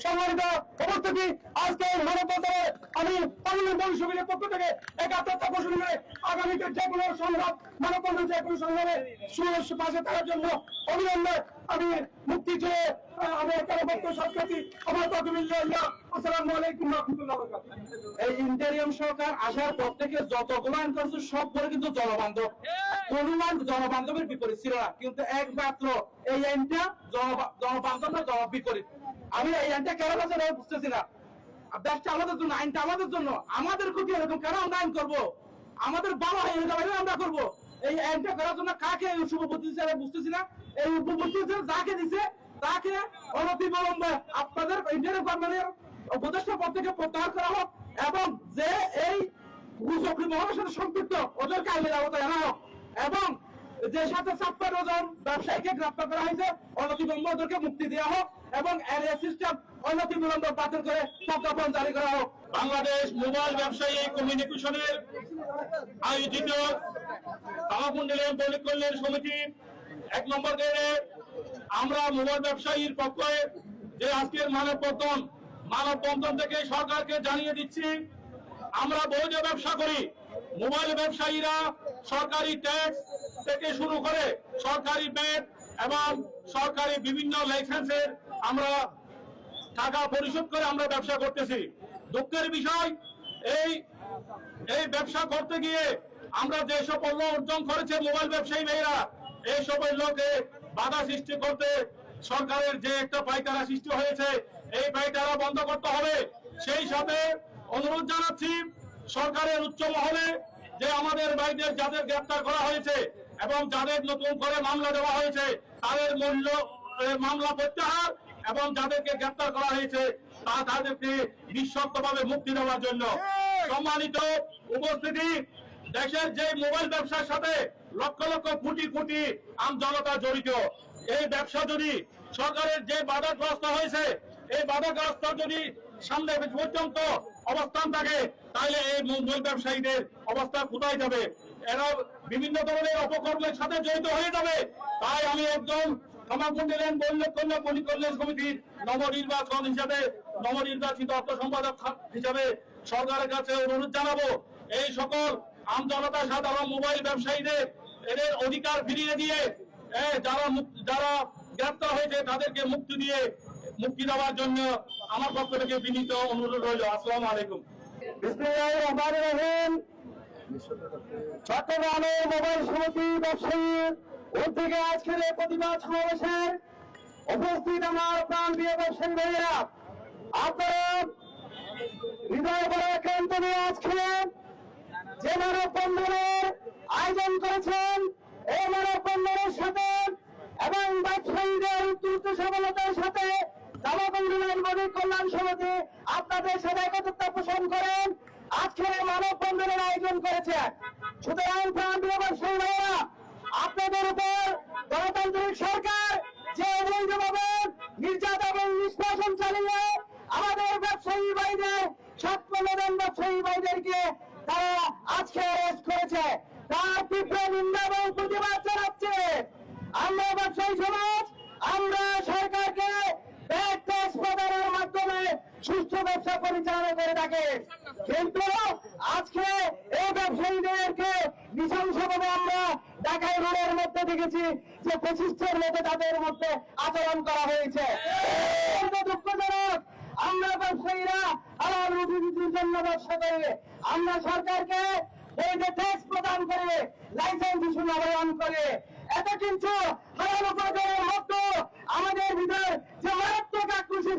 সম্মানিত উপস্থিতি আজকে মানবতারে আমি পক্ষ থেকে একাত্মতা ঘোষণা করে আগামীতে যে কোনো সংগ্রাম মানববন্ধন যে কোনো সংগ্রামে সুরক্ষিত পাশে থাকার জন্য অবিলম্বে আমি মুক্তি চেয়ে আমি এখানে বক্তব্য সাক্ষাৎ আমার আসসালামু আলাইকুম রহমতুল্লাহ এই ইন্টারিয়াম সরকার আসার পর থেকে যতগুলো আইন করছে সবগুলো কিন্তু জনবান্ধব। কোন আইন জনবান্ধবের বিপরীত ছিল না। কিন্তু একমাত্র এই আইনটা জনবা- জনবান্ধব না জনবিপরীত। বিপরীত আমি এই আইনটা কেন আমি বুঝতেছি না। দেশটা আমাদের জন্য, আইনটা আমাদের জন্য। আমাদের ক্ষতি এরকম কেন আমরা আইন করব? আমাদের ভালো হয় এরকম আমরা করব? এই আইনটা করার জন্য কাকে শুভপতি আমি বুঝতেছি না। এই উপপতি যাকে দিছে তাকে অনতি বিলম্বে আপনাদের ইন্ডিয়ান গভর্নমেন্টের উপদেষ্টা পদ থেকে প্রত্যাহার করা হোক এবং যে এই গুজবরি মহলের সাথে সম্পৃক্ত ওদেরকে আইনের আওতায় আনা হোক এবং যে সাথে ছাপ্পান্ন জন ব্যবসায়ীকে গ্রেপ্তার করা হয়েছে অনতি বিলম্বে ওদেরকে মুক্তি দেওয়া হোক। এবং সিস্টেম অনতি বিলম্বে বাতিল করে প্রজ্ঞাপন জারি করা হোক। বাংলাদেশ মোবাইল ব্যবসায়ী কমিউনিকেশনের আয়োজিত তামাকুণ্ডলের দলিত কল্যাণ সমিতি এক নম্বর গেড়ে আমরা মোবাইল ব্যবসায়ীর পক্ষে যে আজকের মানববন্ধন মানববন্ধন থেকে সরকারকে জানিয়ে দিচ্ছি, আমরা বৈধ ব্যবসা করি। মোবাইল ব্যবসায়ীরা সরকারি ট্যাক্স থেকে শুরু করে সরকারি ব্যাট এবং সরকারি বিভিন্ন লাইসেন্সের আমরা টাকা পরিশোধ করে আমরা ব্যবসা করতেছি। দুঃখের বিষয়, এই এই ব্যবসা করতে গিয়ে আমরা যে সাফল্য অর্জন করেছে মোবাইল ব্যবসায়ী মেয়েরা এই সবের লোকে বাধা সৃষ্টি করতে সরকারের যে একটা পাইকারা সৃষ্টি হয়েছে, এই পাইকারা বন্ধ করতে হবে। সেই সাথে অনুরোধ জানাচ্ছি সরকারের উচ্চ মহলে যে আমাদের ভাইদের যাদের গ্রেপ্তার করা হয়েছে এবং যাদের নতুন করে মামলা দেওয়া হয়েছে, তাদের মূল্য মামলা প্রত্যাহার এবং যাদেরকে গ্রেপ্তার করা হয়েছে তা তাদেরকে নিঃশর্তভাবে মুক্তি দেওয়ার জন্য। সম্মানিত উপস্থিতি দেশের যে মোবাইল ব্যবসার সাথে লক্ষ লক্ষ কোটি কোটি আম জনতা জড়িত এই ব্যবসা যদি সরকারের যে বাধাগ্রস্ত হয়েছে এই বাধাগ্রস্ত যদি সামনে পর্যন্ত অবস্থান থাকে তাহলে এই মোবাইল ব্যবসায়ীদের অবস্থা কোথায় যাবে? এরা বিভিন্ন ধরনের অপকর্মের সাথে জড়িত হয়ে যাবে। তাই আমি একদম সমাপন দিলেন বল্লভকন্যা মণিকল্যাণ সমিতির নবনির্বাচন হিসাবে, নবনির্বাচিত অর্থ সম্পাদক হিসাবে সরকারের কাছে অনুরোধ জানাব। এই সকল আম জনতা সাধারণ মোবাইল ব্যবসায়ীদের, এদের অধিকার ফিরিয়ে দিয়ে যারা যারা গ্রেপ্তার হয়েছে, তাদেরকে মুক্তি দিয়ে, মুক্তি দেওয়ার জন্য আমার পক্ষ থেকে বিনীত অনুরোধ রইল। আসসালামু আলাইকুম। চট্টগ্রামের মোবাইল সমিতি ব্যবসায়ী উদ্যোগে আজকের প্রতিবাদ সমাবেশের উপস্থিত আমার প্রাণ প্রিয় ভাইয়েরা, আপনারা হৃদয় বড় নিয়ে আজকে যে মানব বন্ধনের আয়োজন করেছেন, এই মানব বন্ধনের সাথে এবং ব্যবসায়ীদের উত্তর সফলতার সাথে গরিব কল্যাণ সমিতি আপনাদের সাথে একত্রতা পোষণ করেন। আজকের মানব বন্ধনের আয়োজন করেছে। সুতরাং আপনাদের উপর গণতান্ত্রিক সরকার যে অবৈধভাবে নির্যাতন এবং নিষ্কাশন চালিয়ে আমাদের ব্যবসায়ী ভাইদের ছাত্রদের ব্যবসায়ী ভাইদেরকে তারা আজকে অ্যারেস্ট করেছে। তার তীব্র নিন্দা এবং প্রতিবাদ জানাচ্ছে। আমরা ব্যবসায়ী সমাজ, আমরা সরকারকে ব্যাগ ট্যাক্স প্রদানের সুস্থ ব্যবসা পরিচালনা করে থাকে। কিন্তু আজকে এই ব্যবসায়ীদেরকে নৃশংসভাবে আমরা ঢাকায় রোডের মধ্যে দেখেছি যে পঁচিশের মধ্যে তাদের মধ্যে আচরণ করা হয়েছে। দুঃখজনক, আমরা ব্যবসায়ীরা হালাল রুজির জন্য ব্যবসা করে, আমরা সরকারকে এই যে ট্যাক্স প্রদান করে, লাইসেন্স ইস্যু নবায়ন করে, এত কিন্তু হালাল উপার্জনের মধ্যে আমাদের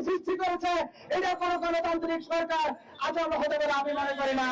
সৃষ্টি করেছে এটা কোনো গণতান্ত্রিক সরকার আচরণ হতে পারে আমি মনে করি না।